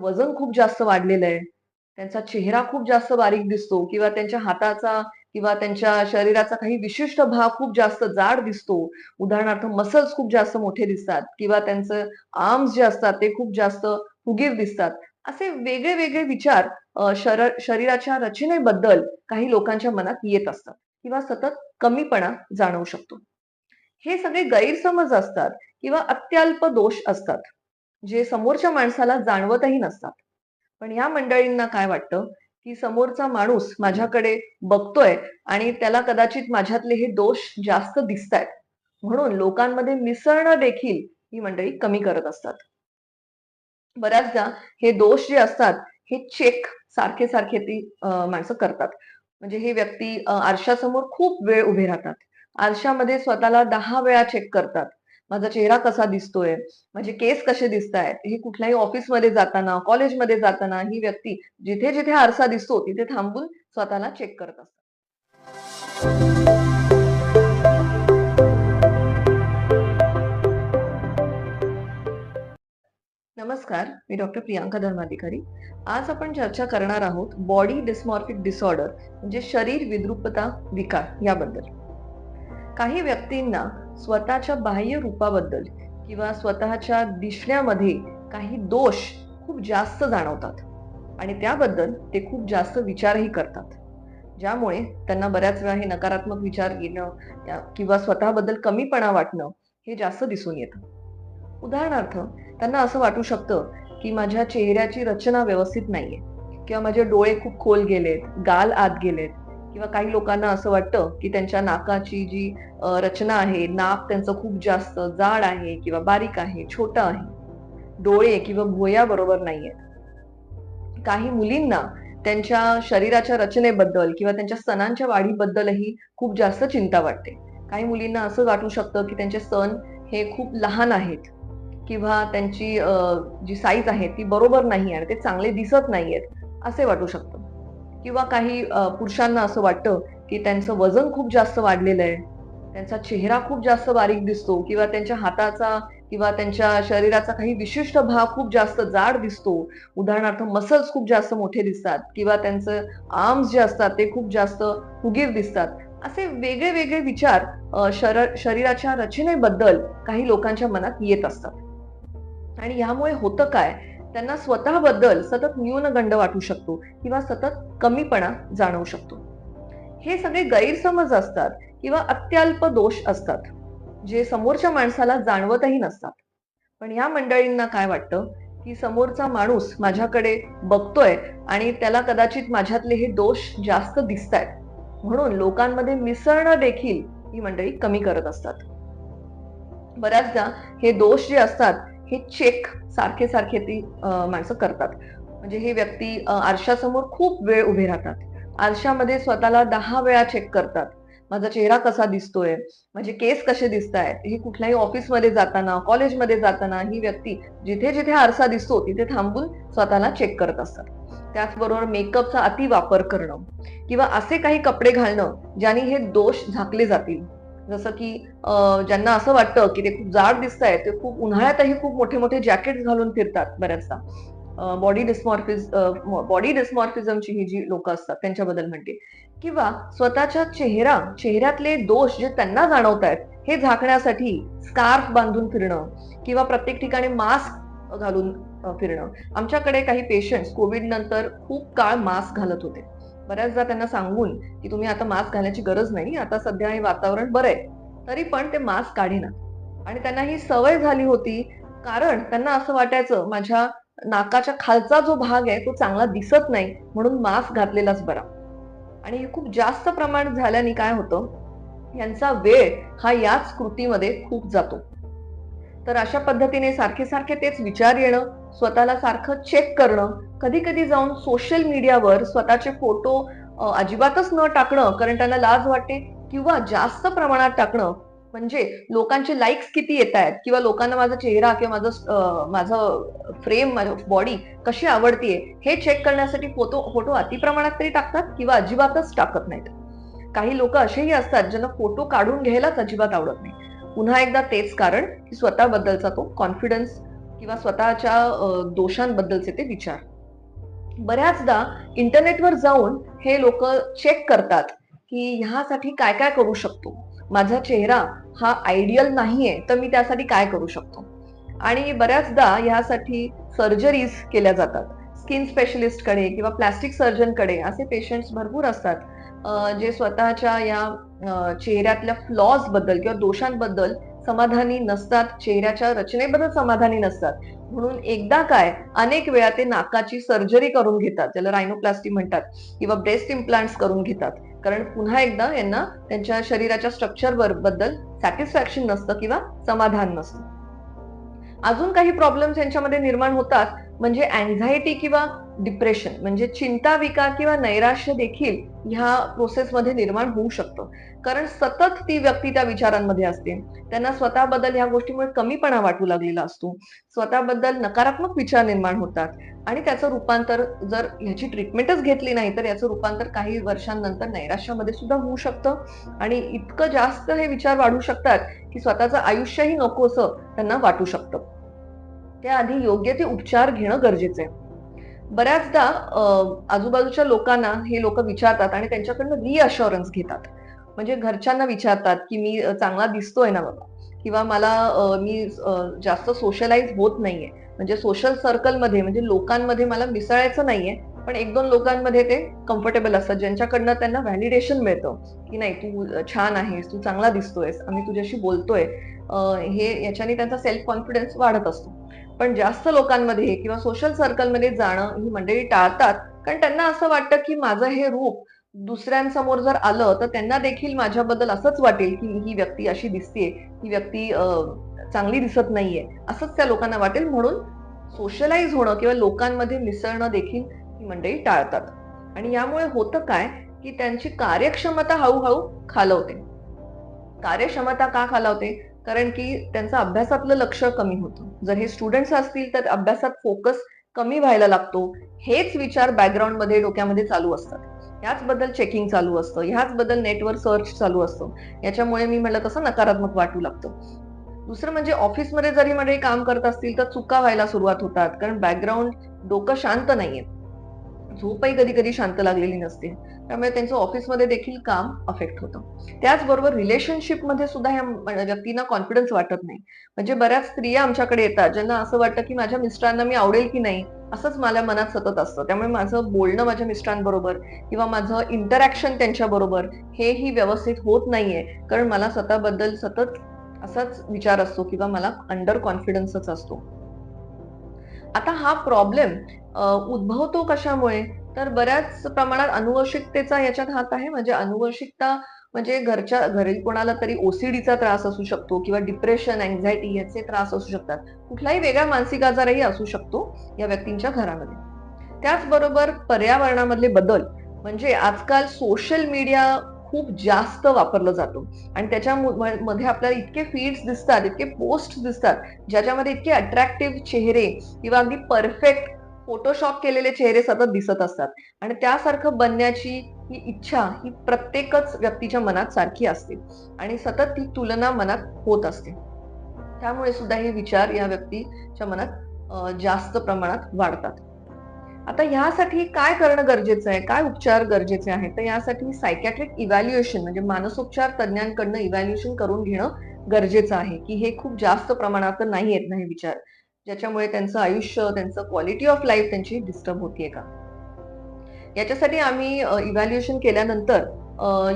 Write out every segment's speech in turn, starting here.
वजन खूप जास्त वाढलेलं आहे. त्यांचा चेहरा खूप जास्त बारीक दिसतो किंवा त्यांच्या हाताचा किंवा त्यांच्या शरीराचा काही विशिष्ट भाग खूप जास्त जाड दिसतो. उदाहरणार्थ मसल्स खूप जास्त मोठे दिसतात किंवा त्यांचं आर्म्स जे असतात ते खूप जास्त फुगीर दिसतात. असे वेगळे-वेगळे विचार शर शरीराच्या रचनेबद्दल काही लोकांच्या मनात येत असतात किंवा सतत कमीपणा जाणवू शकतो. हे सगळे गैरसमज असतात किंवा अत्यल्प दोष असतात, जे समोरच्या माणसाला जाणवतही नसतात. पण या मंडळींना काय वाटतं, की समोरचा माणूस माझ्याकडे बघतोय आणि त्याला कदाचित माझ्यातले हे दोष जास्त दिसतायत. म्हणून लोकांमध्ये मिसळणं देखील ही मंडळी कमी करत असतात. बऱ्याचदा हे दोष जे असतात, हे चेक सारखे-सारखे ती माणसं करतात. म्हणजे ही व्यक्ती आरशासमोर खूप वेळ उभे राहतात. आरशामध्ये स्वतःला दहा वेळा चेक करतात. माझा चेहरा कसा दिसतोय? माझे केस कसे दिसतायत? हे कुठल्याही ऑफिसमध्ये जाताना, कॉलेजमध्ये जाताना ही व्यक्ती जिथे-जिथे आरसा दिसतो, तिथे थांबून स्वतःला चेक करत असतात. नमस्कार, मी डॉक्टर प्रियांका धर्माधिकारी. आज आपण चर्चा करणार आहोत बॉडी डिस्मॉर्फिक डिसऑर्डर म्हणजे शरीर विद्रुपता विकार याबद्दल. काही व्यक्तींना स्वतःच्या बाह्य रूपाबद्दल किंवा स्वतःच्या दिसण्यामध्ये काही दोष खूप जास्त जाणवतात आणि त्याबद्दल ते खूप जास्त विचारही करतात. ज्यामुळे त्यांना बऱ्याच वेळा हे नकारात्मक विचार येणं किंवा स्वतःबद्दल कमीपणा वाटणं हे जास्त दिसून येतं. उदाहरणार्थ त्यांना असं वाटू शकतं, की माझ्या चेहऱ्याची रचना व्यवस्थित नाहीये किंवा माझे डोळे खूप खोल गेलेत, गाल आत गेलेत किंवा काही लोकांना असं वाटतं, की त्यांच्या नाकाची जी रचना आहे, नाक त्यांचं खूप जास्त जाड आहे किंवा बारीक आहे, छोटं आहे. डोळे किंवा भुवया बरोबर नाहीयेत. काही मुलींना त्यांच्या शरीराच्या रचनेबद्दल किंवा त्यांच्या सणांच्या वाढीबद्दलही खूप जास्त चिंता वाटते. काही मुलींना असं वाटू शकतं, की त्यांचे सण हे खूप लहान आहेत किंवा त्यांची जी साईज आहे ती बरोबर नाही आणि ते चांगले दिसत नाहीयेत, असे वाटू शकतं. किंवा काही पुरुषांना असं वाटतं, की त्यांचं वजन खूप जास्त वाढलेलं आहे. त्यांचा चेहरा खूप जास्त बारीक दिसतो किंवा त्यांच्या हाताचा किंवा त्यांच्या शरीराचा काही विशिष्ट भाग खूप जास्त जाड दिसतो. उदाहरणार्थ मसल्स खूप जास्त मोठे दिसतात किंवा त्यांचं आर्म्स जे असतात ते खूप जास्त फुगीर दिसतात. असे वेगळे-वेगळे विचार शर शरीराच्या रचनेबद्दल काही लोकांच्या मनात येत असतात. आणि यामुळे होतं काय, त्यांना स्वतःबद्दल सतत न्यूनगंड वाटू शकतो किंवा सतत कमीपणा जाणवू शकतो. हे सगळे गैरसमज असतात किंवा अत्यल्प दोष असतात, जे समोरच्या माणसाला जाणवतही नसतात. पण या मंडळींना काय वाटतं, की समोरचा माणूस माझ्याकडे बघतोय आणि त्याला कदाचित माझ्यातले हे दोष जास्त दिसतायत. म्हणून लोकांमध्ये मिसळणं देखील ही मंडळी कमी करत असतात. बऱ्याचदा हे दोष जे असतात, हे चेक सारखे-सारखे ती माणसं करतात. म्हणजे ही व्यक्ती आरशासमोर खूप वेळ उभे राहतात. आरशामध्ये स्वतःला दहा वेळा चेक करतात. माझा चेहरा कसा दिसतोय? माझे केस कसे दिसतायत? हे कुठल्याही ऑफिसमध्ये जाताना, कॉलेजमध्ये जाताना ही व्यक्ती जिथे-जिथे आरसा दिसतो, तिथे थांबून स्वतःला चेक करत असतात. त्याचबरोबर मेकअपचा अतिवापर करणं किंवा असे काही कपडे घालणं, ज्याने हे दोष झाकले जातील. जसं की ज्यांना असं वाटतं, की ते खूप जाड दिसतायत, ते खूप उन्हाळ्यातही खूप मोठे-मोठे जॅकेट घालून फिरतात बऱ्याचदा. बॉडी डिस्मॉर्फिज बॉडी डिस्मॉर्फिझमची ही जी लोक असतात त्यांच्याबद्दल म्हणते. किंवा स्वतःच्या चेहरा चेहऱ्यातले दोष जे त्यांना जाणवतायत, हे झाकण्यासाठी स्कार्फ बांधून फिरणं किंवा प्रत्येक ठिकाणी मास्क घालून फिरणं. आमच्याकडे काही पेशंट्स कोविड नंतर खूप काळ मास्क घालत होते. बऱ्याचदा त्यांना सांगून, की तुम्ही आता मास्क घालण्याची गरज नाही. आता सध्या हे वातावरण बरं आहे. तरी पण ते मास्क काढेनात आणि त्यांना ही सवय झाली होती. कारण त्यांना असं वाटायचं माझ्या नाकाच्या खालचा जो भाग आहे तो चांगला दिसत नाही म्हणून मास्क घातलेलाच बरा. आणि हे खूप जास्त प्रमाणात झाल्याने काय होतं, यांचा वेळ हा याच कृतीमध्ये खूप जातो. तर अशा पद्धतीने सारखे-सारखे तेच विचार येणं, स्वतःला सारखं चेक करणं, कधी-कधी जाऊन सोशल मीडियावर स्वतःचे फोटो अजिबातच न टाकणं, कारण त्यांना लाज वाटते किंवा जास्त प्रमाणात टाकणं, म्हणजे लोकांचे लाइक्स किती येतायत किंवा लोकांना माझा चेहरा किंवा माझं माझं फ्रेम, माझी बॉडी कशी आवडतीये, हे चेक करण्यासाठी फोटो फोटो अतिप्रमाणात तरी टाकतात किंवा अजिबातच टाकत नाहीत. काही लोक असेही असतात, ज्यांना फोटो काढून घ्यायलाच अजिबात आवडत नाही. पुन्हा एकदा तेच कारण, की स्वतःबद्दलचा तो कॉन्फिडन्स किंवा स्वतःच्या दोषांबद्दलचे ते विचार बऱ्याचदा इंटरनेटवर जाऊन हे लोक चेक करतात की ह्यासाठी काय काय करू शकतो. माझा चेहरा हा आयडियल नाहीये तर मी त्यासाठी काय करू शकतो? आणि बऱ्याचदा ह्यासाठी सर्जरीज केल्या जातात. स्किन स्पेशलिस्टकडे किंवा प्लास्टिक सर्जनकडे असे पेशंट्स भरपूर असतात. जे स्वतःच्या या चेहऱ्यातल्या फ्लॉजबद्दल किंवा दोषांबद्दल समाधानी नसतात चेहऱ्याच्या रचनेबद्दल समाधानी नसतात. म्हणून एकदा काय अनेक वेळा ते नाकाची सर्जरी करून घेतात ज्याला रायनोप्लास्टी म्हणतात किंवा ब्रेस्ट इम्प्लांट्स करून घेतात. कारण पुन्हा एकदा यांना त्यांच्या शरीराच्या स्ट्रक्चरबद्दल सॅटिस्फॅक्शन नसतं किंवा समाधान नसतं. अजून काही प्रॉब्लेम्स यांच्यामध्ये निर्माण होतात म्हणजे अँझायटी किंवा डिप्रेशन म्हणजे चिंता विकार किंवा नैराश्य देखील ह्या प्रोसेसमध्ये निर्माण होऊ शकतं. कारण सतत ती व्यक्ती त्या विचारांमध्ये असते. त्यांना स्वतःबद्दल ह्या गोष्टीमुळे कमीपणा वाटू लागलेला असतो. स्वतःबद्दल नकारात्मक विचार निर्माण होतात. आणि त्याचं रूपांतर जर ह्याची ट्रीटमेंटच घेतली नाही तर याचं रूपांतर काही वर्षांनंतर नैराश्यामध्ये सुद्धा होऊ शकतं. आणि इतकं जास्त हे विचार वाढू शकतात की स्वतःचं आयुष्यही नकोसं त्यांना वाटू शकतं. त्याआधी योग्य ते उपचार घेणं गरजेचं आहे. बऱ्याचदा आजूबाजूच्या लोकांना हे लोक विचारतात आणि त्यांच्याकडनं रिअश्युरन्स घेतात. म्हणजे घरच्यांना विचारतात की मी चांगला दिसतोय ना बाबा. किंवा मला मी जास्त सोशलाइज होत नाहीये. म्हणजे सोशल सर्कलमध्ये म्हणजे लोकांमध्ये मला मिसळायचं नाहीये. पण एक दोन लोकांमध्ये ते कम्फर्टेबल असतात ज्यांच्याकडनं त्यांना व्हॅलिडेशन मिळतं. की नाही तू छान आहेस तू चांगला दिसतोयस आम्ही तुझ्याशी बोलतोय. हे याच्याने त्यांचा सेल्फ कॉन्फिडन्स वाढत असतो. पण जास्त लोकांमध्ये किंवा सोशल सर्कलमध्ये जाणं ही मंडळी टाळतात. कारण त्यांना असं वाटतं की माझं हे रूप दुसऱ्यांसमोर जर आलं तर त्यांना देखील माझ्याबद्दल असंच वाटेल की ही व्यक्ती अशी दिसते ही व्यक्ती चांगली दिसत नाहीये. असंच त्या लोकांना वाटेल. म्हणून सोशलाइज होणं किंवा लोकांमध्ये मिसळणं देखील ही मंडळी टाळतात. आणि यामुळे होतं काय की त्यांची कार्यक्षमता हळूहळू खालवते. कार्यक्षमता का खालावते? कारण की त्यांचं अभ्यासातलं लक्ष कमी होतं. जर हे स्टुडंट्स असतील तर अभ्यासात फोकस कमी व्हायला लागतो. हेच विचार बॅकग्राऊंडमध्ये डोक्यामध्ये चालू असतात. ह्याच बद्दल चेकिंग चालू असतं. ह्याच बद्दल नेटवर सर्च चालू असतं. याच्यामुळे मी म्हटलं तसं नकारात्मक वाटू लागतं. दुसरं म्हणजे ऑफिसमध्ये जरी म्हणजे काम करत असतील तर चुका व्हायला सुरुवात होतात. कारण बॅकग्राऊंड डोकं शांत नाहीये झोपही कधी कधी शांत लागलेली नसते. त्यामुळे त्यांचं ऑफिसमध्ये देखील काम अफेक्ट होतं. त्याचबरोबर रिलेशनशिपमध्ये सुद्धा ह्या व्यक्तींना कॉन्फिडन्स वाटत नाही. म्हणजे बऱ्याच स्त्रिया आमच्याकडे येतात ज्यांना असं वाटतं की माझ्या मिस्टरांना मी आवडेल की नाही असंच मला मनात सतत असतं. त्यामुळे माझं बोलणं माझ्या मिस्टरांबरोबर किंवा माझं इंटरॅक्शन त्यांच्याबरोबर हेही व्यवस्थित होत नाहीये. कारण मला स्वतःबद्दल सतत असाच विचार असतो किंवा मला अंडर कॉन्फिडन्सच असतो. आता हा प्रॉब्लेम उद्भवतो कशामुळे? तर बऱ्याच प्रमाणात अनुवंशिकतेचा याच्यात हात आहे. म्हणजे अनुवंशिकता म्हणजे घरच्या घरी कोणाला तरी ओसीडीचा त्रास असू शकतो किंवा डिप्रेशन अँझायटी याचे त्रास असू शकतात. कुठलाही वेगळा मानसिक आजारही असू शकतो या व्यक्तींच्या घरामध्ये. त्याचबरोबर पर्यावरणामधले बदल म्हणजे आजकाल सोशल मीडिया खूप जास्त वापरलं जातो. आणि त्याच्या मध्ये आपल्याला इतके फीड्स दिसतात इतके पोस्ट दिसतात ज्याच्यामध्ये इतके अट्रॅक्टिव्ह चेहरे किंवा अगदी परफेक्ट फोटोशॉप केलेले चेहरे सतत दिसत असतात. आणि त्यासारखं बनण्याची ही इच्छा ही प्रत्येकच व्यक्तीच्या मनात सारखी असते. आणि सतत ती तुलना मनात होत असते. त्यामुळे सुद्धा हे विचार या व्यक्तीच्या मनात जास्त प्रमाणात वाढतात. आता ह्यासाठी काय करणं गरजेचं आहे? काय उपचार गरजेचे आहेत? तर यासाठी सायकॅट्रिक इव्हॅल्युएशन म्हणजे मानसोपचार तज्ज्ञांकडनं इव्हॅल्युएशन करून घेणं गरजेचं आहे. की हे खूप जास्त प्रमाणात नाही येत नाही विचार. ज्याच्यामुळे त्यांचं आयुष्य त्यांचं क्वालिटी ऑफ लाईफ त्यांची डिस्टर्ब होतीये का? याच्यासाठी आम्ही इव्हॅल्युएशन केल्यानंतर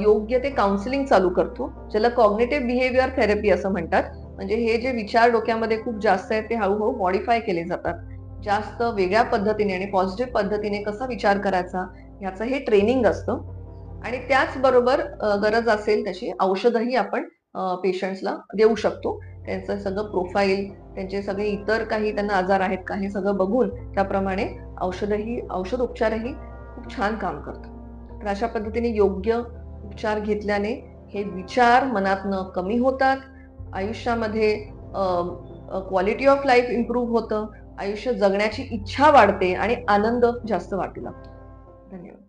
योग्य ते काउन्सिलिंग चालू करतो ज्याला कॉग्नेटिव्ह बिहेवियर थेरपी असं म्हणतात. म्हणजे हे जे विचार डोक्यामध्ये खूप जास्त आहेत ते हळूहळू मॉडिफाय केले जातात. जास्त वेगळ्या पद्धतीने आणि पॉझिटिव्ह पद्धतीने कसा विचार करायचा ह्याचं हे ट्रेनिंग असतं. आणि त्याचबरोबर गरज असेल तशी औषधही आपण पेशंट्सला देऊ शकतो. त्यांचं सगळं प्रोफाईल त्यांचे सगळे इतर काही त्यांना आजार आहेत का हे सगळं बघून त्याप्रमाणे औषधही औषध उपचारही खूप छान काम करतात. तर अशा पद्धतीने योग्य उपचार घेतल्याने हे विचार मनातनं कमी होतात. आयुष्यामध्ये क्वालिटी ऑफ लाईफ इम्प्रूव्ह होतं. आयुष्य जगण्याची इच्छा वाढते आणि आनंद जास्त वाटू लागतो. धन्यवाद.